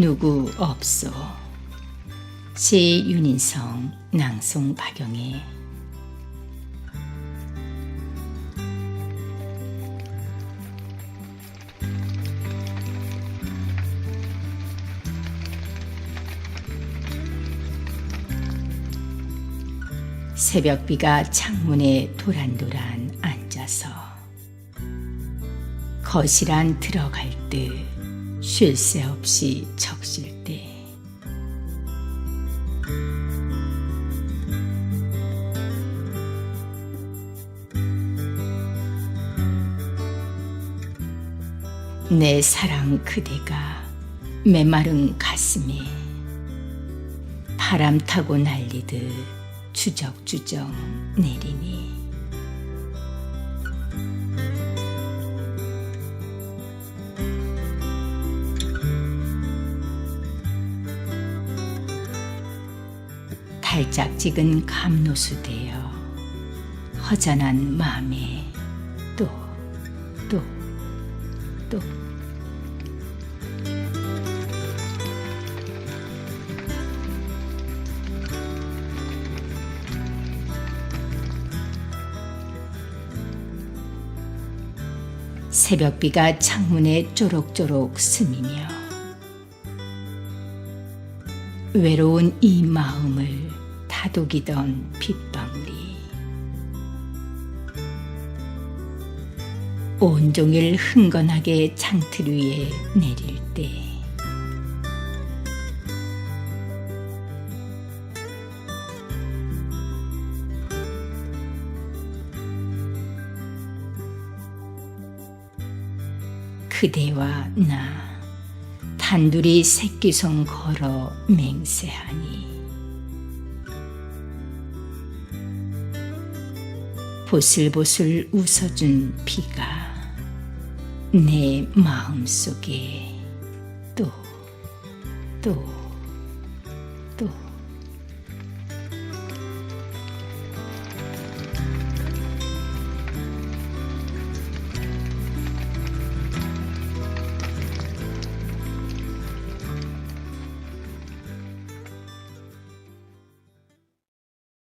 누구 없소. 시 윤인성 낭송 박영애 새벽비가 창문에 도란도란 앉아서 거실 안 들어갈 듯 쉴 새 없이 적실 때. 내 사랑 그대가 메마른 가슴에 바람 타고 날리듯 주적주적 내리니 달짝지근 감노수 되어 허전한 마음에 또 또, 또. 새벽비가 창문에 쪼록쪼록 스미며 외로운 이 마음을 다독이던 빗방울이 온종일 흥건하게 창틀 위에 내릴 때. 그대와 나 단둘이 새끼손 걸어 맹세하니 보슬보슬 웃어준 비가 내 마음속에 또, 또, 또